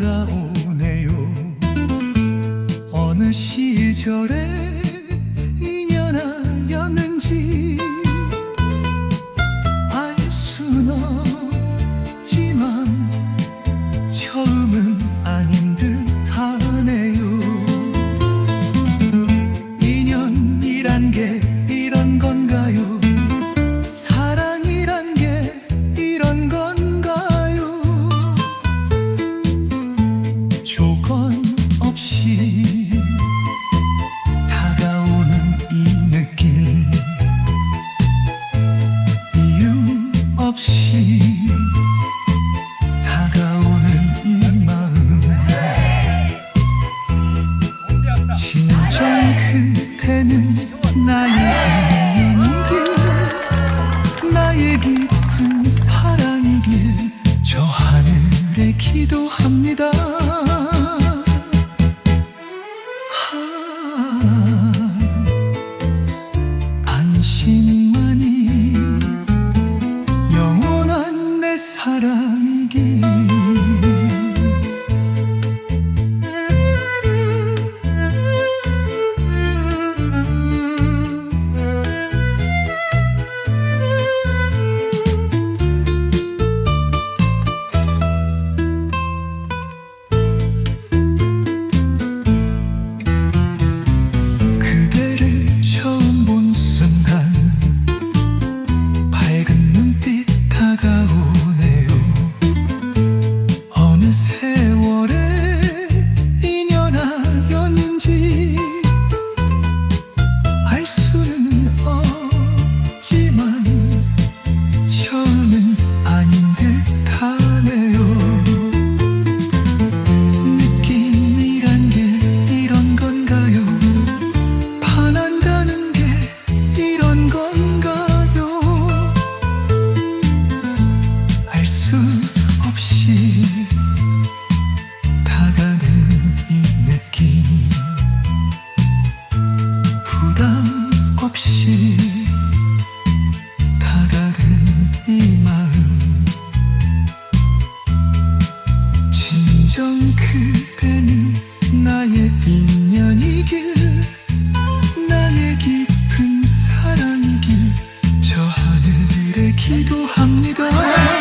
다가오네요. 어느 시절에 인연하였는지 알 수는 없이 다가오는 이 느낌. 이유 없이 나의 깊은 사랑이길 저 하늘에 기도합니다.